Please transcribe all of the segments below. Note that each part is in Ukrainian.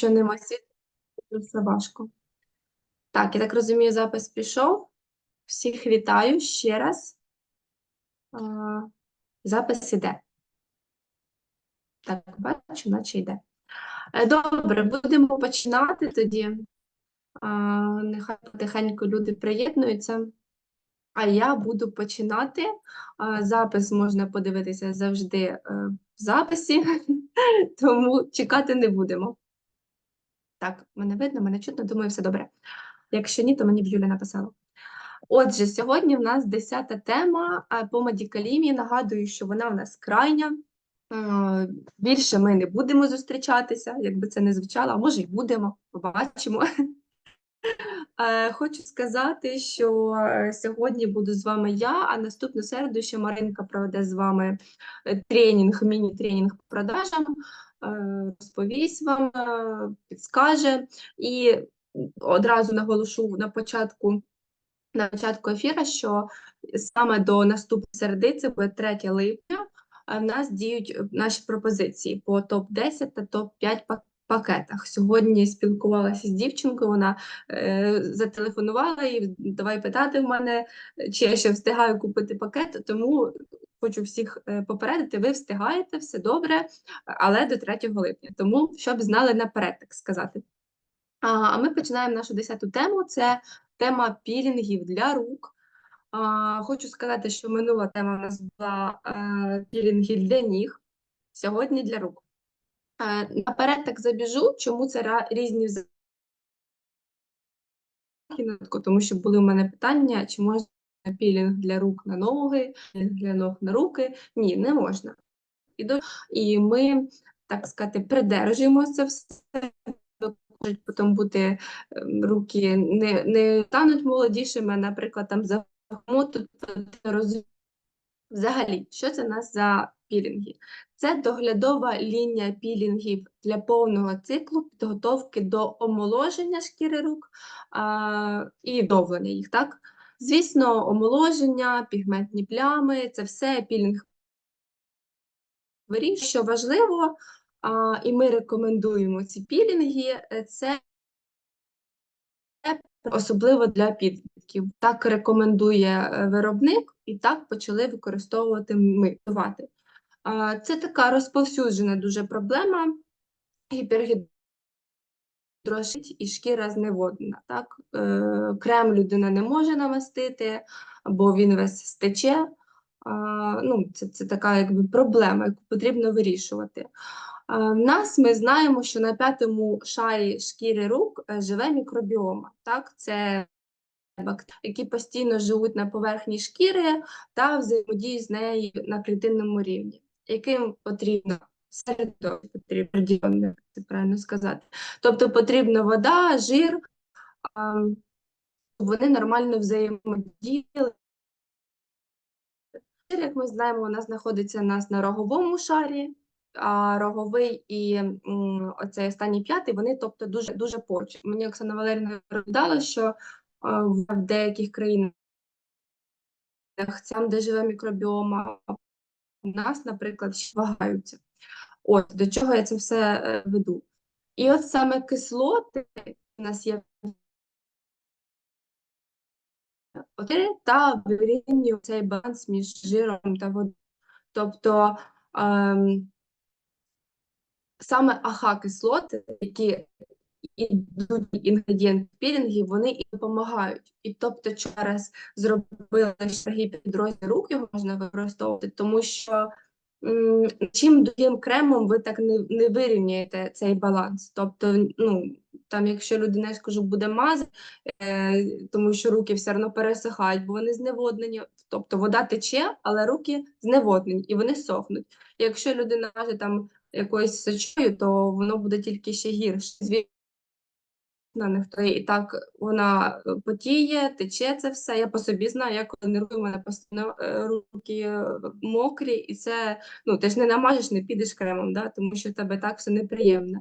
Якщо нема світла, то все важко. Так, я так розумію, запис пішов. Всіх вітаю ще раз. Запис іде. Так, бачу, наче йде. Е, Добре, будемо починати тоді. Нехай потихеньку люди приєднуються. А я буду починати. Запис можна подивитися завжди е, в записі, тому чекати не будемо. Так, мене видно, мене чутно, думаю, все добре. Якщо ні, то мені б Юля написала. Отже, сьогодні в нас 10 тема по медикалімі. Нагадую, що вона в нас крайня. Більше ми не будемо зустрічатися, якби це не звучало, а може й будемо, побачимо. Хочу сказати, що е, сьогодні буду з вами я, а наступну середу ще Маринка проведе з вами е, тренінг, міні-тренінг по продажам, розповість вам, е, підскаже. І одразу наголошу на початку, на початку ефіру, що саме до наступної середи, це буде 3 липня, е, в нас діють наші пропозиції по топ-10 та топ-5 пак- пакетах. Сьогодні спілкувалася з дівчинкою, вона е, зателефонувала і давай питати в мене, чи я ще встигаю купити пакет, тому хочу всіх е, попередити, ви встигаєте, все добре, але до 3 липня, тому щоб знали наперед, так сказати. А, ми починаємо нашу 10-ту тему, це тема пілінгів для рук. Хочу сказати, що минула тема у нас була е, пілінги для ніг, сьогодні для рук. Е, наперед так забіжу, чому це різні тому що були у мене питання, чи можна пілінг для рук на ноги, для ног на руки. Ні, не можна. І, ми, так сказати, придержуємо це все. Можуть потім бути ем, руки не, не стануть молодішими, наприклад, там за тут. Взагалі, що це у нас за пілінги? Це доглядова лінія пілінгів для повного циклу підготовки до омоложення шкіри рук а, і довлення їх, так? Звісно, омоложення, пігментні плями це все пілінг вирішує. Що важливо, а, і ми рекомендуємо ці пілінги, е, це особливо для підлітків. Так рекомендує е, виробник, і так почали використовувати ми. Це така розповсюджена дуже проблема гіпергідрозит і шкіра зневоднена. Так? Е, Крем людина не може намастити, бо він весь стече. Ну, це, це така якби проблема, яку потрібно вирішувати. В нас ми знаємо, що на п'ятому шарі шкіри рук е, живе мікробіома. Так? Це бактерії, які постійно живуть на поверхні шкіри та взаємодіють з нею на клітинному рівні, яким потрібно середовище, потрібно радіонне, це правильно сказати. Тобто потрібна вода, жир, щоб вони нормально взаємодіяли. Як ми знаємо, нас знаходиться у нас на роговому шарі, а роговий і оцей останній п'ятий, вони тобто дуже дуже поруч. Мені Оксана Валерівна розповідала, що в деяких країнах, там, де живе мікробіома, у нас, наприклад, ще вагаються. От до чого я це все е, веду. І от саме кислоти у нас є та вирівнює цей баланс між жиром та водою. Тобто ем, саме АХ-кислоти, які ідуть інгредієнт пілінгів, вони і допомагають. І тобто, через зробили шаги підрозділ рук, його можна використовувати, тому що чим другим кремом ви так не, не вирівнюєте цей баланс. Тобто, ну там, якщо людина, я скажу, буде мазати, е, тому що руки все одно пересихають, бо вони зневоднені. Тобто вода тече, але руки зневоднені і вони сохнуть. Якщо людина маже там якоюсь сечою, то воно буде тільки ще гірше. Звісно, ніхто і так вона е, потіє, тече це все. Я по собі знаю, я коли нервую, у мене постійно е, руки е, мокрі, і це ну ти ж не намажеш, не підеш кремом, да? тому що тебе так все неприємне.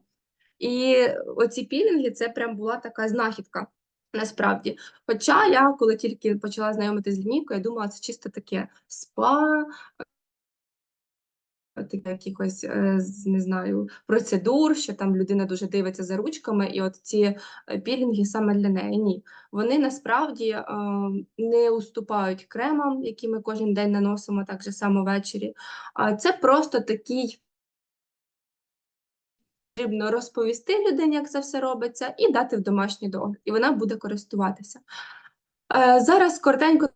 І оці пілінги це прям була така знахідка. Насправді, хоча я коли тільки почала знайомитися з лінійкою, я думала, це чисто таке спа, якихось е, не знаю процедур, що там людина дуже дивиться за ручками, і от ці е, пілінги саме для неї. Ні, вони насправді е, не уступають кремам, які ми кожен день наносимо, так же само ввечері. А це просто такий. Потрібно розповісти людині, як це все робиться, і дати в домашній догляд, і вона буде користуватися. Е, зараз коротенько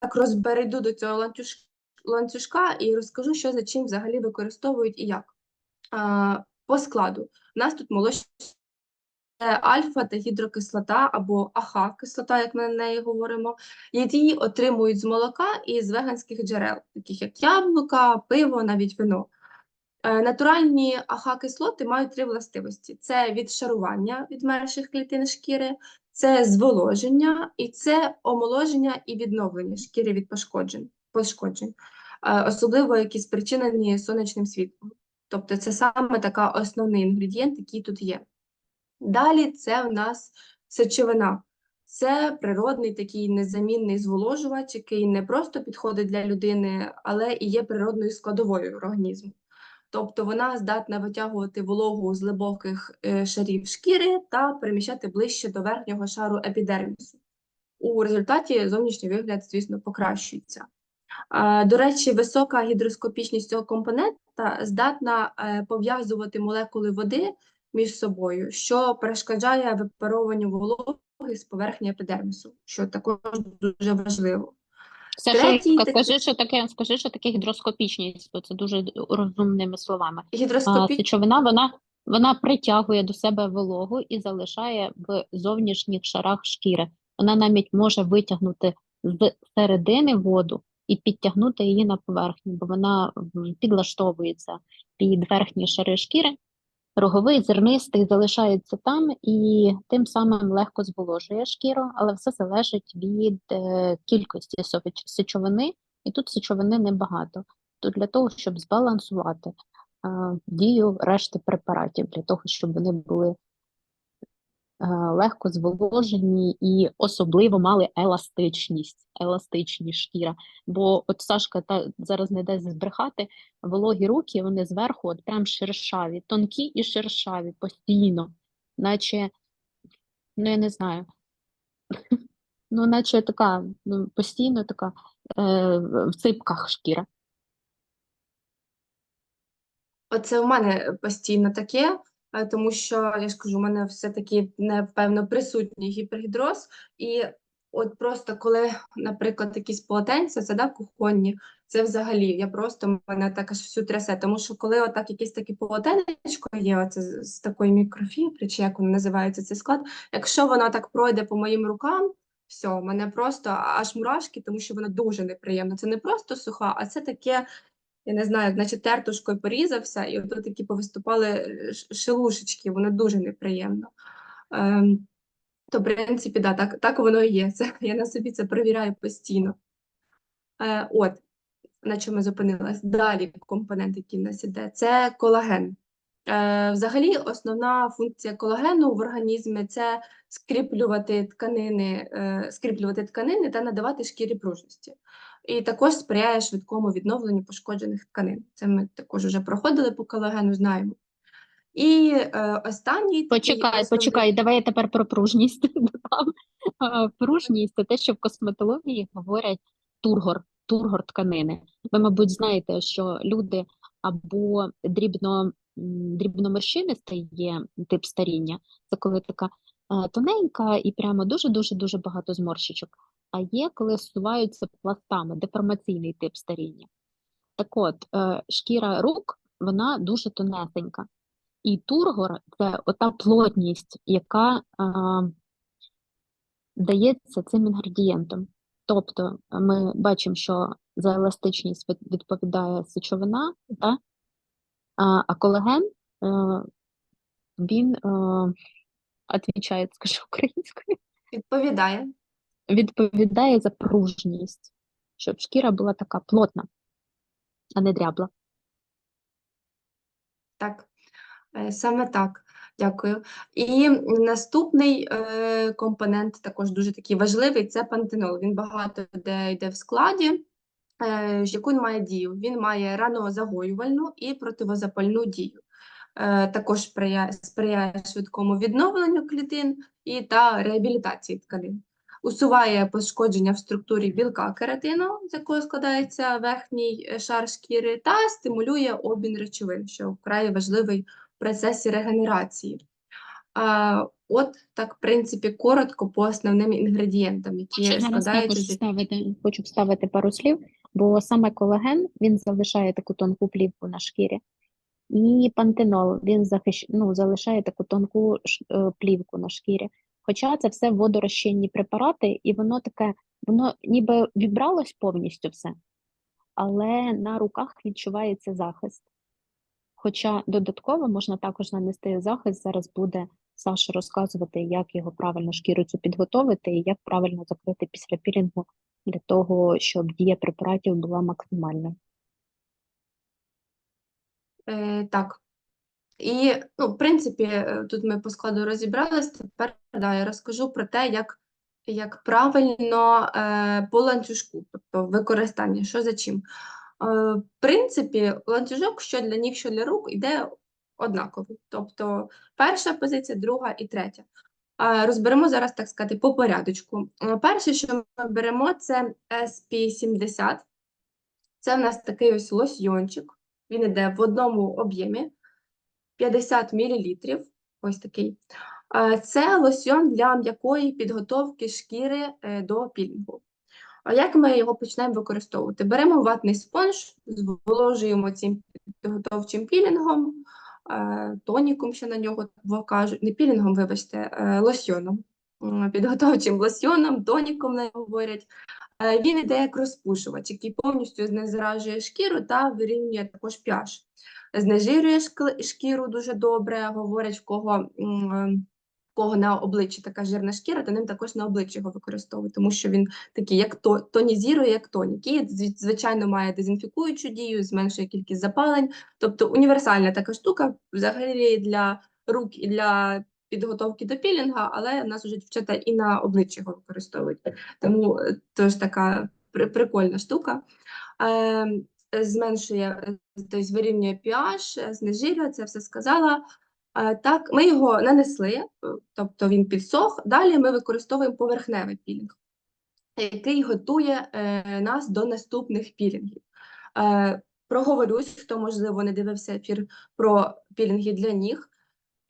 так розберу до цього ланцюж, ланцюжка і розкажу, що за чим взагалі використовують і як. По складу. У нас тут молочні альфа та гідрокислота або АХ кислота, як ми на неї говоримо. Її отримують з молока і з веганських джерел, таких як яблука, пиво, навіть вино. Е, Натуральні АХ-кислоти мають три властивості: це відшарування від менших клітин шкіри, це зволоження і це омоложення і відновлення шкіри від пошкоджень, пошкоджень, е, особливо які спричинені сонячним світлом. Тобто це саме така основний інгредієнт, який тут є. Далі це в нас сечовина. Це природний такий незамінний зволожувач, який не просто підходить для людини, але і є природною складовою організму. Тобто вона здатна витягувати вологу з глибоких е, шарів шкіри та переміщати ближче до верхнього шару епідермісу. У результаті зовнішній вигляд, звісно, покращується. До речі, висока гідроскопічність цього компонента здатна е, пов'язувати молекули води між собою, що перешкоджає випаровуванню вологи з поверхні епідермісу, що також дуже важливо. Третій Сашенька, такий- скажи, що таке, скажи, що таке гідроскопічність, бо це дуже розумними словами. А Гідроскопі... сечовина, вона, вона притягує до себе вологу і залишає в зовнішніх шарах шкіри. Вона навіть може витягнути з середини воду і підтягнути її на поверхню, бо вона підлаштовується під верхні шари шкіри. Роговий зернистий залишається там і тим самим легко зволожує шкіру, але все залежить від е, кількості сечовини, і тут сечовини небагато. То для того, щоб збалансувати е, дію решти препаратів, для того, щоб вони були легко зволожені і особливо мали еластичність, еластичність шкіра. Бо от Сашка та зараз не дасть збрехати, вологі руки, вони зверху от прям шершаві, тонкі і шершаві постійно, наче, ну я не знаю, ну наче така, ну, постійно така е, в ципках шкіра. Оце у мене постійно таке, е, тому що я ж кажу, у мене все-таки напевно присутній гіпергідроз. І от просто коли, наприклад, якісь полотенця, це да, кухонні, це взагалі я просто мене так аж всю трясе. Тому що коли отак якесь таке полотенечко є, оце з, такої мікрофібри, чи як воно називається цей склад, якщо воно так пройде по моїм рукам. Все, мене просто аж мурашки, тому що воно дуже неприємно. Це не просто суха, а це таке я не знаю, наче тертушкою порізався, і от такі повиступали е, шелушечки, воно дуже неприємно. Ем, то, в принципі, да, так, так воно і є. Це, я на собі це перевіряю постійно. Е, от, на чому зупинилась. Далі компонент, який в нас іде, це колаген. Е, взагалі, основна функція колагену в організмі це скріплювати тканини, е, скріплювати тканини та надавати шкірі пружності. І також сприяє швидкому відновленню пошкоджених тканин. Це ми також вже проходили по колагену, знаємо. І е, останній Почекай, основний- почекай, давай я тепер про пружність додам. Пружність це те, що в косметології говорять тургор, тургор тканини. Ви, мабуть, знаєте, що люди або дрібно, м, дрібноморщинистий є тип старіння, це коли така тоненька і прямо дуже-дуже дуже багато зморщичок. А є, коли зсуваються пластами, деформаційний тип старіння. Так от, е, шкіра рук, вона дуже тонесенька. І тургор це ота плотність, яка дається цим інгредієнтом. Тобто е, ми бачимо, що за еластичність відповідає сечовина, да? а, колаген е, він відповідає, скажу українською, відповідає. відповідає за пружність, щоб шкіра була така плотна, а не дрябла. Так, е, саме так. Дякую. І наступний е, компонент, також дуже такий важливий, це пантенол. Він багато де йде в складі. е, яку він має дію? Він має ранозагоювальну і противозапальну дію. Е, також сприяє, сприяє швидкому відновленню клітин і та реабілітації тканин. Усуває пошкодження в структурі білка кератину, з якого складається верхній е, шар шкіри, та стимулює обмін речовин, що вкрай важливий в процесі регенерації. А, от так, в принципі, коротко по основним інгредієнтам, які складаються також з хочу вставити пару слів, бо саме колаген він залишає таку тонку плівку на шкірі, і пантенол він захищ... ну, залишає таку тонку е, плівку на шкірі. Хоча це все водорозчинні препарати, і воно таке, воно ніби вібралось повністю все, але на руках відчувається захист. Хоча додатково можна також нанести захист, зараз буде Саша розказувати, як його правильно шкіру цю підготовити і як правильно закрити після пілінгу для того, щоб дія препаратів була максимальна. Е, так. І, ну, в принципі, е, тут ми по складу розібрались. Тепер да, я розкажу про те, як, як правильно е, по ланцюжку, тобто використання, що за чим. Е, в принципі, ланцюжок, що для ніг, що для рук, йде однаковий. Тобто перша позиція, друга і третя. Е, розберемо зараз, так сказати, по порядочку. Е, перше, що ми беремо, це SP70. Це в нас такий ось лосьйончик. Він йде в одному об'ємі 50 мл. Ось такий. Це лосьйон для м'якої підготовки шкіри е, до пілінгу. А як ми його почнемо використовувати? Беремо ватний спонж, зволожуємо цим підготовчим пілінгом, е, тоніком ще на нього кажуть, не пілінгом, вибачте, е, лосьйоном. Підготовчим лосьйоном, тоніком не говорять. Е, Він іде як розпушувач, який повністю знезаражує шкіру та вирівнює також pH. Знежирює шкіру дуже добре, говорять, в кого, в кого на обличчі така жирна шкіра, то ним також на обличчі його використовують, тому що він такий, як то, тонізірує, як тонік. І, звичайно, має дезінфікуючу дію, зменшує кількість запалень. Тобто універсальна така штука взагалі для рук і для підготовки до пілінга, але в нас вже дівчата і на обличчі його використовують. Тому е, теж така при- прикольна штука. Е, зменшує, тобто вирівнює pH, е, знежирює, це все сказала. Так, ми його нанесли, тобто він підсох. Далі ми використовуємо поверхневий пілінг, який готує нас до наступних пілінгів. Проговорюсь, хто, можливо, не дивився ефір про пілінги для ніг.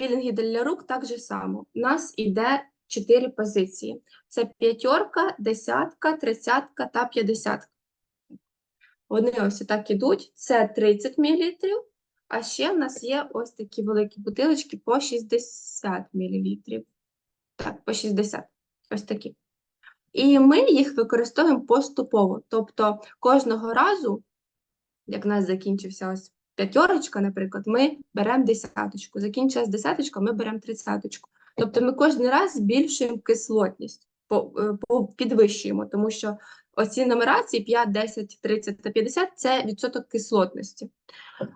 Пілінги для рук так же само. У нас іде чотири позиції: це п'ятерка, десятка, тридцятка та п'ятдесятка. Вони ось так ідуть. Це 30 мл, а ще в нас є ось такі великі бутилочки по 60 мл. Так, по 60. Ось такі. І ми їх використовуємо поступово. Тобто кожного разу, як в нас закінчився ось п'ятерочка, наприклад, ми беремо десяточку. Закінчилась десяточка, ми беремо тридцяточку. Тобто ми кожен раз збільшуємо кислотність, е, підвищуємо, тому що оці нумерації 5, 10, 30 та 50 – це відсоток кислотності.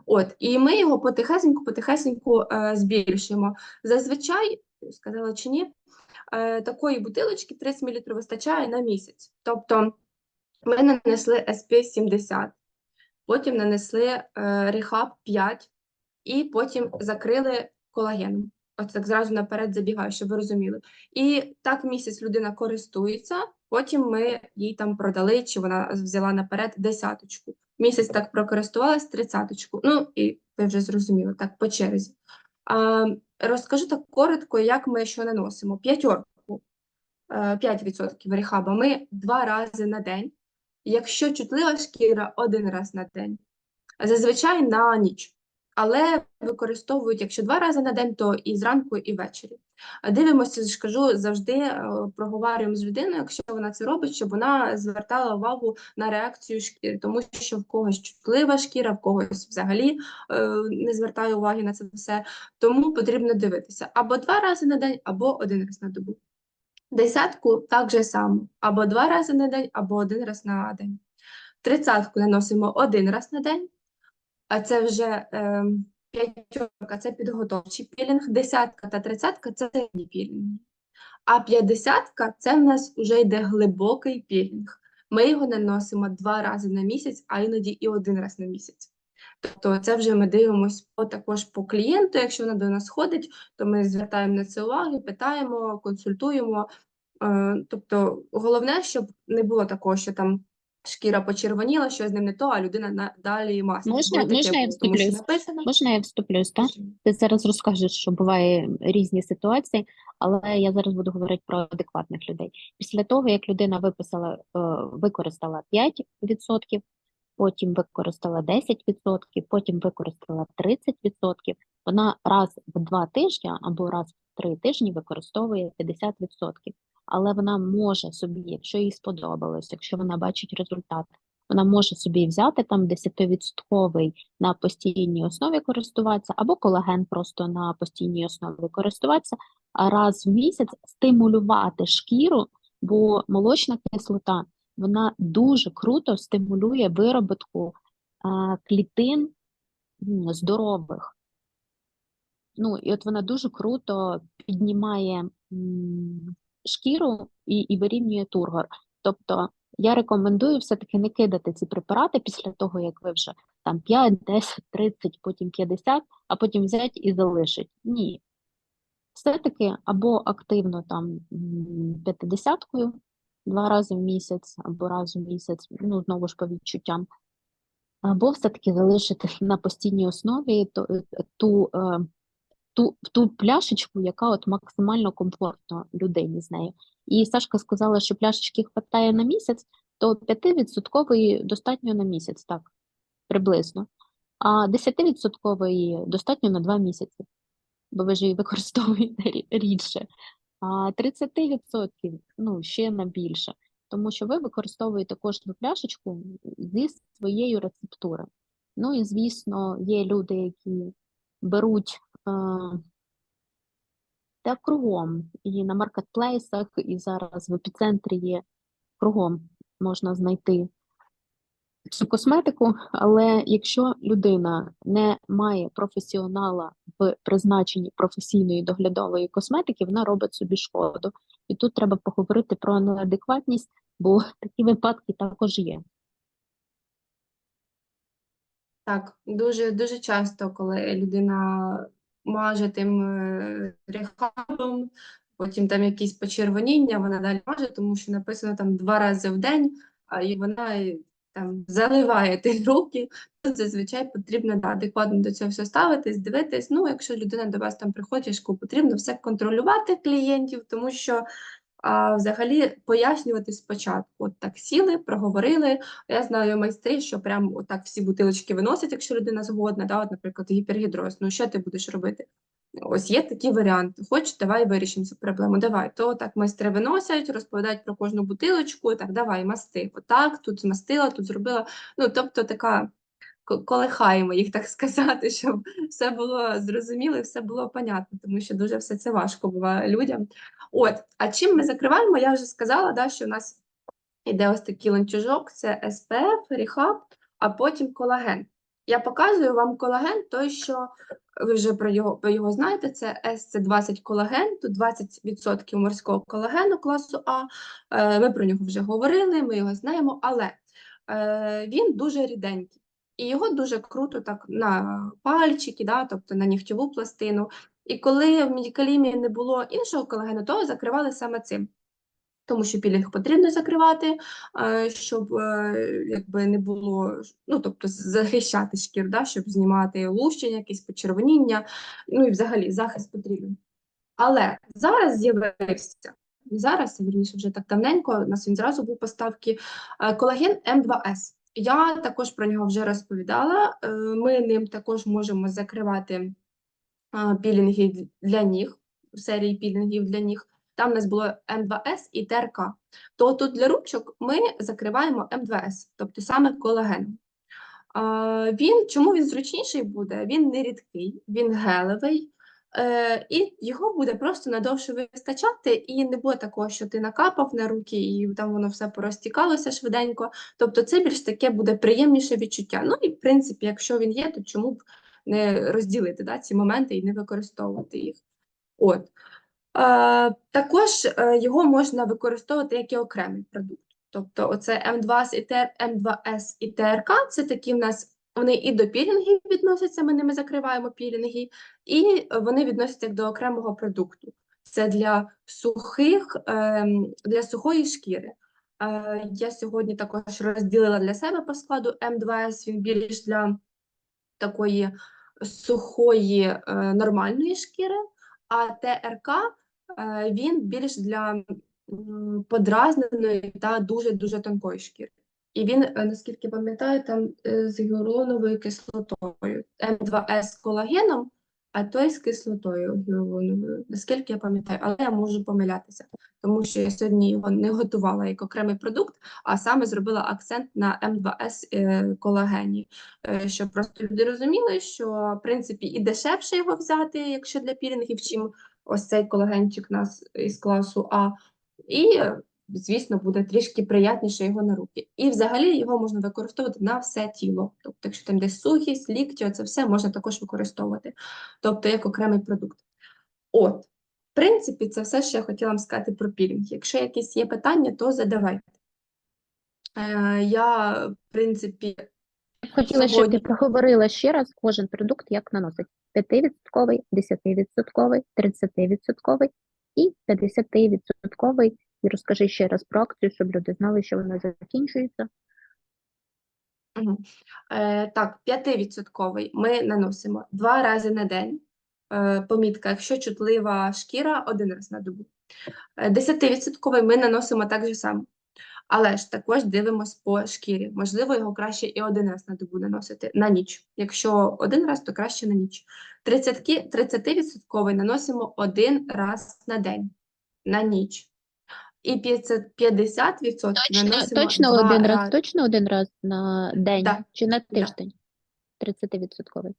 От, і ми його потихесеньку, потихесеньку е, збільшуємо. Зазвичай, сказала чи ні, е, такої бутилочки 30 мл вистачає на місяць. Тобто ми нанесли SP70, потім нанесли е, Rehab 5 і потім закрили колагеном. Ось так зразу наперед забігаю, щоб ви розуміли. І так місяць людина користується, потім ми їй там продали, чи вона взяла наперед десяточку. Місяць так прокористувалась тридцяточку. Ну і ви вже зрозуміли, так по черзі. А, розкажу так коротко, як ми що наносимо. П'ятерку, е, 5% рехаба ми два рази на день. Якщо чутлива шкіра, один раз на день. Зазвичай на ніч. Але використовують, якщо два рази на день, то і зранку, і ввечері. Дивимося, ж кажу, завжди е, проговорюємо з людиною, якщо вона це робить, щоб вона звертала увагу на реакцію шкіри, тому що в когось чутлива шкіра, в когось взагалі е, не звертає уваги на це все. Тому потрібно дивитися або два рази на день, або один раз на добу. Десятку так же само, або два рази на день, або один раз на день. Тридцятку наносимо один раз на день, а це вже е, п'ятерка це підготовчий пілінг, десятка та тридцятка це середні пілінги. А п'ятдесятка це в нас вже йде глибокий пілінг. Ми його наносимо два рази на місяць, а іноді і один раз на місяць. Тобто це вже ми дивимося по, також по клієнту. Якщо вона до нас ходить, то ми звертаємо на це увагу, питаємо, консультуємо. Е, Тобто, головне, щоб не було такого, що там шкіра почервоніла, що з ним не то, а людина на далі мастить. Можна- таке можна я тому що написано. Можна я вступлюсь, так? Ти зараз розкажеш, що буває різні ситуації, але я зараз буду говорити про адекватних людей. Після того, як людина виписала, е, використала 5%, потім використала 10%, потім використала 30%, вона раз в два тижні або раз в три тижні використовує 50%. Але вона може собі, якщо їй сподобалось, якщо вона бачить результат, вона може собі взяти там 10% на постійній основі користуватися, або колаген просто на постійній основі користуватися, а раз в місяць стимулювати шкіру, бо молочна кислота вона дуже круто стимулює вироботку клітин здорових. Ну, і от вона дуже круто піднімає шкіру і, і вирівнює тургор. Тобто я рекомендую все-таки не кидати ці препарати після того, як ви вже там 5, 10, 30, потім 50, а потім взяти і залишить. Ні. Все-таки або активно там 50-кою два рази в місяць, або раз в місяць, ну, знову ж по відчуттям, або все-таки залишити на постійній основі ту, ту, е, ту, ту пляшечку, яка от максимально комфортно людині з нею. І Сашка сказала, що пляшечки хватає на місяць, то 5% достатньо на місяць, так, приблизно. А 10% достатньо на 2 місяці, бо ви ж її використовуєте рідше. А 30% ну, ще на більше, тому що ви використовуєте кожну пляшечку зі своєю рецептури. Ну і, звісно, є люди, які беруть е, та кругом, і на маркетплейсах, і зараз в епіцентрі є кругом можна знайти цю косметику, але якщо людина не має професіонала в призначенні професійної доглядової косметики, вона робить собі шкоду. І тут треба поговорити про неадекватність, бо такі випадки також є. Так, дуже дуже часто, коли людина маже тим е, рехабом, потім там якісь почервоніння, вона далі маже, тому що написано там два рази в день, а і вона там заливає ті руки. Тут зазвичай потрібно да, адекватно до цього все ставитись, дивитись. Ну, якщо людина до вас там приходить, потрібно все контролювати клієнтів, тому що а, взагалі пояснювати спочатку. От так сіли, проговорили. Я знаю майстрів, що прям отак всі бутилочки виносять, якщо людина згодна, да, от, наприклад, гіпергідроз. Ну, що ти будеш робити? Ось є такі варіанти. Хоч, давай вирішимо цю проблему. Давай. То так майстри виносять, розповідають про кожну бутилочку, так, давай, масти. Отак, тут змастила, тут зробила. Ну, тобто така колихаємо їх, так сказати, щоб все було зрозуміло і все було понятно, тому що дуже все це важко буває людям. От, а чим ми закриваємо? Я вже сказала, да, що у нас іде ось такий ланцюжок, це SPF, Rehab, а потім колаген. Я показую вам колаген, той, що ви вже про його, ви його знаєте, це SC20 колаген, тут 20% морського колагену класу А. Е, Ми про нього вже говорили, ми його знаємо, але е, він дуже ріденький. І його дуже круто так на пальчики, да, тобто на нігтєву пластину. І коли в медикалімі не було іншого колагену, то закривали саме цим. Тому що пілінг потрібно закривати, е, щоб е, якби не було, ну тобто захищати шкіру, да, щоб знімати лущення, якісь почервоніння, ну і взагалі захист потрібен. Але зараз з'явився, зараз, вірніше вже так давненько, у нас він зразу був поставки, е, колаген М2С. Я також про нього вже розповідала. Ми ним також можемо закривати пілінги для ніг, серії пілінгів для ніг. Там у нас було М2С і ТРК. То тут для ручок ми закриваємо М2С, тобто саме колагеном. А, Він, чому він зручніший буде? Він не рідкий, він гелевий, е, і його буде просто надовше вистачати, і не буде такого, що ти накапав на руки, і там воно все порозтікалося швиденько. Тобто це більш таке буде приємніше відчуття. Ну і в принципі, якщо він є, то чому б не розділити да, ці моменти і не використовувати їх. От. Е, також е, його можна використовувати як і окремий продукт. Тобто оце М2С і ТР, М2С і ТРК це такі в нас, вони і до пілінгів відносяться, ми ними закриваємо пілінги, і вони відносяться до окремого продукту. Це для сухих, ем, для сухої шкіри. Е, Я сьогодні також розділила для себе по складу М2С, він більш для такої сухої нормальної шкіри, а ТРК він більш для подразненої та дуже-дуже тонкої шкіри. І він, е, наскільки пам'ятаю, там е, з гіалуроновою кислотою. М2С з колагеном, а той з кислотою гіалуроновою, наскільки я пам'ятаю, але я можу помилятися, тому що я сьогодні його не готувала як окремий продукт, а саме зробила акцент на М2С е, колагені, Е, щоб просто люди розуміли, що в принципі і дешевше його взяти, якщо для пілінгів, чим ось цей колагенчик нас із класу А, і, звісно, буде трішки приятніше його на руки. І взагалі його можна використовувати на все тіло. Тобто, якщо там десь сухість, лікті, це все можна також використовувати, тобто як окремий продукт. От, в принципі, це все, що я хотіла вам сказати про пілінг. Якщо якісь є питання, то задавайте. Е, я, в принципі, хотіла, щоб ти проговорила ще раз кожен продукт, як наносить 5%, 10%, 30% і 50%. І розкажи ще раз про акцію, щоб люди знали, що вона закінчується. Так, 5% ми наносимо два рази на день. Помітка, якщо чутлива шкіра, один раз на добу. Е, 10% ми наносимо так же само. Але ж також дивимось по шкірі. Можливо, його краще і один раз на добу наносити на ніч. Якщо один раз, то краще на ніч. 30%, 30% наносимо один раз на день, на ніч. І 50% Точно, наносимо точно два один раз, рази. точно один раз на день Да, чи на да. тиждень? 30%.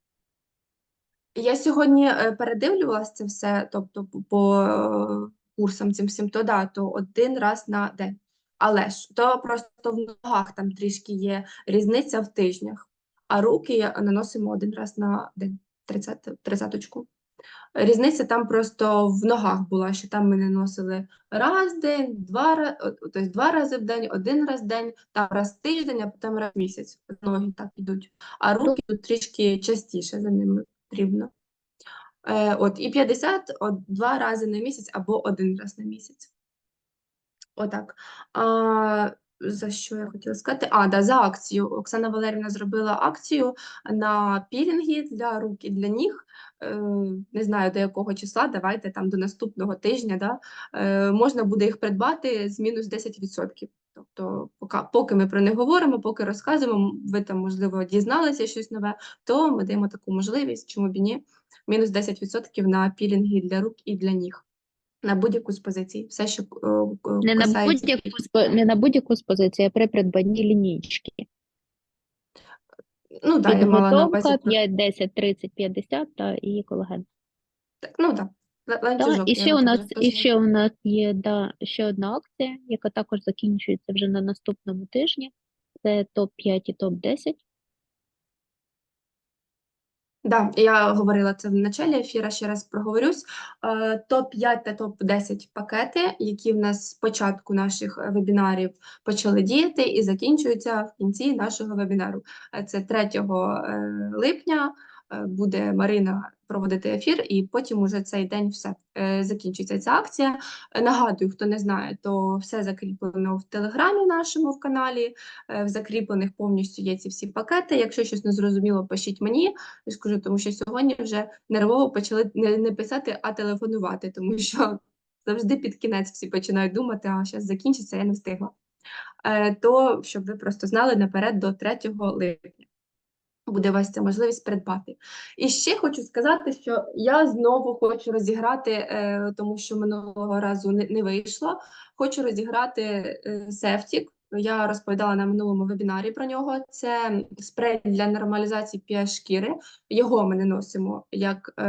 Я сьогодні е, передивлювалася це все, тобто по- по е, курсам цим всім, то да, то один раз на день. Але ж то просто в ногах там трішки є різниця в тижнях, а руки наносимо один раз на день, 30, тридцяточку. Різниця там просто в ногах була, що там ми наносили раз в день, два, тобто два рази в день, один раз в день, там раз в тиждень, а потім раз в місяць. Ноги так ідуть. А руки тут трішки частіше за ними потрібно. Е, от, і 50 от, два рази на місяць або один раз на місяць. Отак. А, за що я хотіла сказати? А, да, за акцію. Оксана Валерівна зробила акцію на пілінги для рук і для ніг. Е, не знаю до якого числа, давайте там до наступного тижня. Да? Е, можна буде їх придбати з мінус 10%. Тобто, поки, поки ми про них говоримо, поки розказуємо, ви там, можливо, дізналися щось нове, то ми даємо таку можливість, чому б і ні, мінус 10% на пілінги для рук і для ніг. На будь-яку з позицій. Все, що е, е, Не на касається будь-яку не на будь-яку з позицій, а при придбанні лінійки. Ну, так, я мала на увазі. Підготовка 5, 10, 30, 50 та і колаген. Так, ну так, ланцюжок. і ще у нас, і ще у нас є да, ще одна акція, яка також закінчується вже на наступному тижні. Це топ-5 і топ-10. Да, я говорила це в началі ефіра, ще раз проговорюсь. Е, Топ-5 та топ-10 пакети, які в нас з початку наших е, вебінарів почали діяти і закінчуються в кінці нашого вебінару. Е, Це 3 е, липня буде Марина проводити ефір, і потім уже цей день все е, закінчиться ця акція. Е, Нагадую, хто не знає, то все закріплено в телеграмі нашому в каналі. Е, В закріплених повністю є ці всі пакети. Якщо щось не зрозуміло, пишіть мені. Я скажу, тому що сьогодні вже нервово почали не, писати, а телефонувати, тому що завжди під кінець всі починають думати, а зараз закінчиться, я не встигла. Е, то, щоб ви просто знали наперед до 3 липня. Буде вас ця можливість придбати. І ще хочу сказати, що я знову хочу розіграти, е, тому що минулого разу не, вийшло. Хочу розіграти е, Сефтік. Я розповідала на минулому вебінарі про нього. Це спрей для нормалізації pH шкіри. Його ми не носимо як е,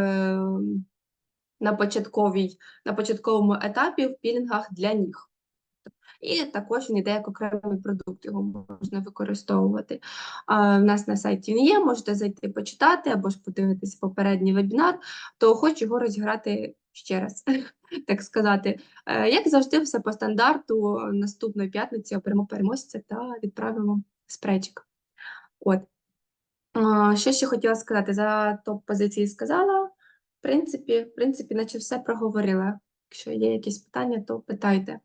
на, початковій, на початковому етапі в пілінгах для ніг. І також він йде як окремий продукт, його можна використовувати. В нас на сайті він є, можете зайти почитати або ж подивитися попередній вебінар, то хочу його розіграти ще раз, так сказати. Е, Як завжди, все по стандарту. Наступної п'ятниці оберемо переможця та відправимо спрейчик. От. Що ще хотіла сказати? За топ-позиції сказала. В принципі, в принципі, наче все проговорила. Якщо є якісь питання, то питайте.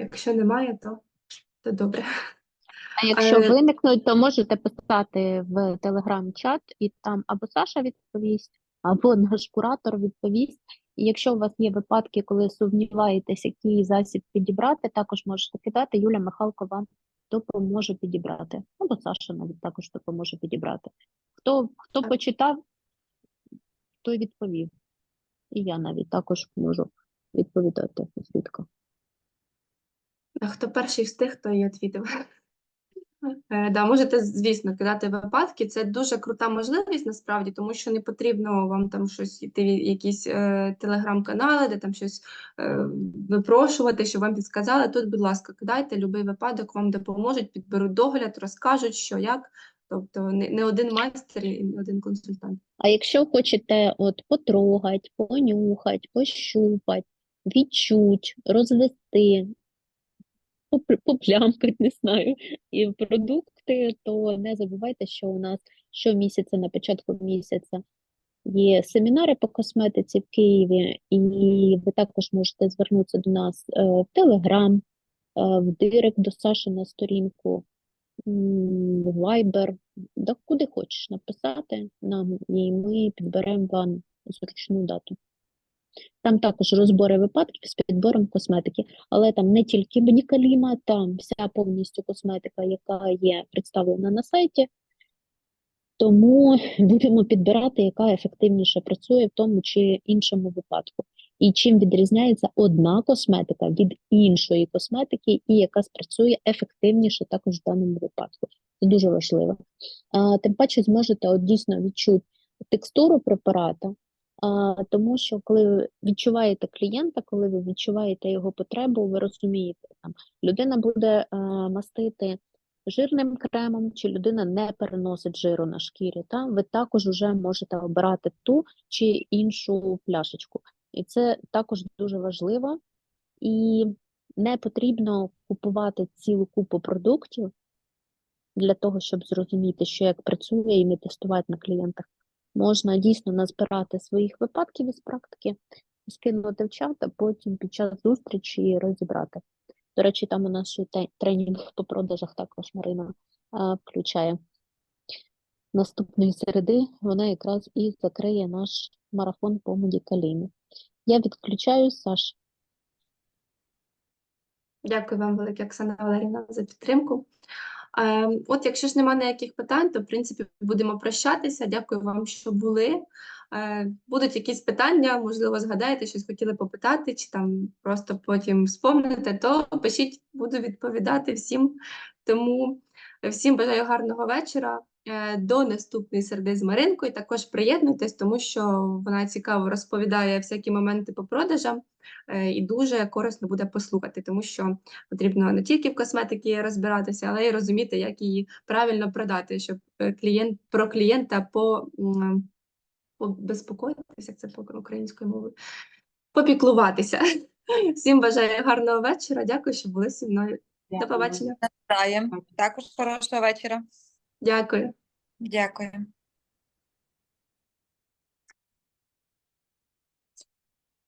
Якщо немає, то, то добре. А якщо Е, виникнуть, то можете писати в телеграм-чат, і там або Саша відповість, або наш куратор відповість. І якщо у вас є випадки, коли сумніваєтесь, який засіб підібрати, також можете кидати. Юля Михалко вам допоможе підібрати. Або Саша навіть також допоможе підібрати. Хто, хто почитав, той відповів. І я навіть також можу відповідати швидко. Хто перший встиг, той і відвідав. Е, Да, можете, звісно, кидати випадки. Це дуже крута можливість насправді, тому що не потрібно вам там щось йти якісь е, телеграм-канали, де там щось е, випрошувати, щоб вам підсказали. Тут, будь ласка, кидайте будь-який випадок, вам допоможуть, підберуть догляд, розкажуть, що як. Тобто не, не один майстер і не один консультант. А якщо хочете от потрогать, понюхать, пощупать, відчуть, розвести, поплямкать, не знаю, і продукти, то не забувайте, що у нас щомісяця на початку місяця є семінари по косметиці в Києві, і ви також можете звернутися до нас е, в Телеграм, е, в Директ до Саші на сторінку, в Viber, да куди хочеш написати нам, і ми підберемо вам зручну дату. Там також розбори випадків з підбором косметики, але там не тільки Бонікаліма, там вся повністю косметика, яка є представлена на сайті. Тому будемо підбирати, яка ефективніше працює в тому чи іншому випадку. І чим відрізняється одна косметика від іншої косметики, і яка спрацює ефективніше також в даному випадку. Це дуже важливо. А, тим паче зможете от дійсно відчути текстуру препарата, тому що коли ви відчуваєте клієнта, коли ви відчуваєте його потребу, ви розумієте, там людина буде мастити жирним кремом, чи людина не переносить жиру на шкірі, та ви також вже можете обирати ту чи іншу пляшечку. І це також дуже важливо. І не потрібно купувати цілу купу продуктів для того, щоб зрозуміти, що як працює, і не тестувати на клієнтах. Можна дійсно назбирати своїх випадків із практики, скинути в чат, а потім під час зустрічі розібрати. До речі, там у нас ще тренінг по продажах також Марина включає. Наступної середи вона якраз і закриє наш марафон по медикалімі. Я відключаюсь, Саш. Дякую вам велике, Оксана Валерівна, за підтримку. Е, От, якщо ж немає ніяких питань, то в принципі будемо прощатися. Дякую вам, що були. Е, Будуть якісь питання, можливо, згадаєте, щось хотіли попитати, чи там просто потім вспомните, то пишіть, буду відповідати всім. Тому всім бажаю гарного вечора. Е, До наступної середи з Маринкою. Також приєднуйтесь, тому що вона цікаво розповідає всякі моменти по продажам е, і дуже корисно буде послухати, тому що потрібно не тільки в косметиці розбиратися, але й розуміти, як її правильно продати, щоб е, клієнт про клієнта по, побезпокоїтися, як це по українською мовою, попіклуватися. Всім бажаю гарного вечора. Дякую, що були зі мною. До побачення. Також хорошого вечора. Дякую. Дякую.